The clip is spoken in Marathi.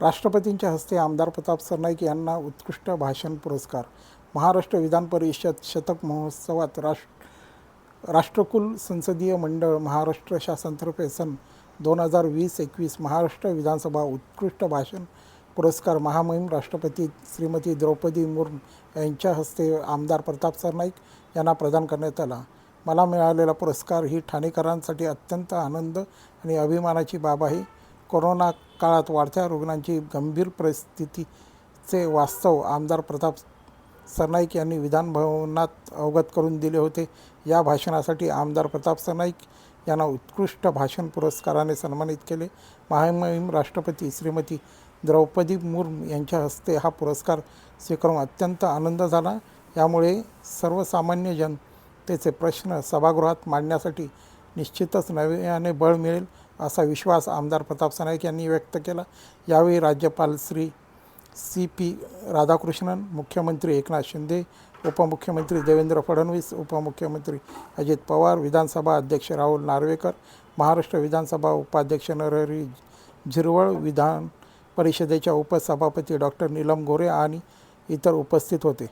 राष्ट्रपतींच्या हस्ते आमदार प्रताप सरनाईक यांना उत्कृष्ट भाषण पुरस्कार. महाराष्ट्र विधान परिषद शतक महोत्सवात राष्ट्र राष्ट्रकुल संसदीय मंडळ महाराष्ट्र शासनतर्फे सन दोन हजार वीस एकवीस महाराष्ट्र विधानसभा उत्कृष्ट भाषण पुरस्कार महामहिम राष्ट्रपती श्रीमती द्रौपदी मुर्मू यांच्या हस्ते आमदार प्रताप सरनाईक यांना प्रदान करण्यात आला. मला मिळालेला पुरस्कार ही ठाणेकरांसाठी अत्यंत आनंद आणि अभिमानाची बाब आहे. कोरोना काळात वाढत्या रुग्णांची गंभीर परिस्थितीचे वास्तव आमदार प्रताप सरनाईक यांनी विधानभवनात अवगत करून दिले होते. या भाषणासाठी आमदार प्रताप सरनाईक यांना उत्कृष्ट भाषण पुरस्काराने सन्मानित केले. महामहिम राष्ट्रपती श्रीमती द्रौपदी मुर्मू यांच्या हस्ते हा पुरस्कार स्वीकारून अत्यंत आनंद झाला. यामुळे सर्वसामान्य जनतेचे प्रश्न सभागृहात मांडण्यासाठी निश्चितच नव्याने बळ मिळेल. असा विश्वास आमदार प्रताप सनाईक यांनी व्यक्त केला. यावेळी राज्यपाल श्री सी पी राधाकृष्णन मुख्यमंत्री एकनाथ शिंदे उपमुख्यमंत्री देवेंद्र फडणवीस उपमुख्यमंत्री अजित पवार विधानसभा अध्यक्ष राहुल नार्वेकर महाराष्ट्र विधानसभा उपाध्यक्ष नरहरी झिरवळ विधान परिषदेच्या उपसभापती डॉक्टर नीलम गोरे आणि इतर उपस्थित होते.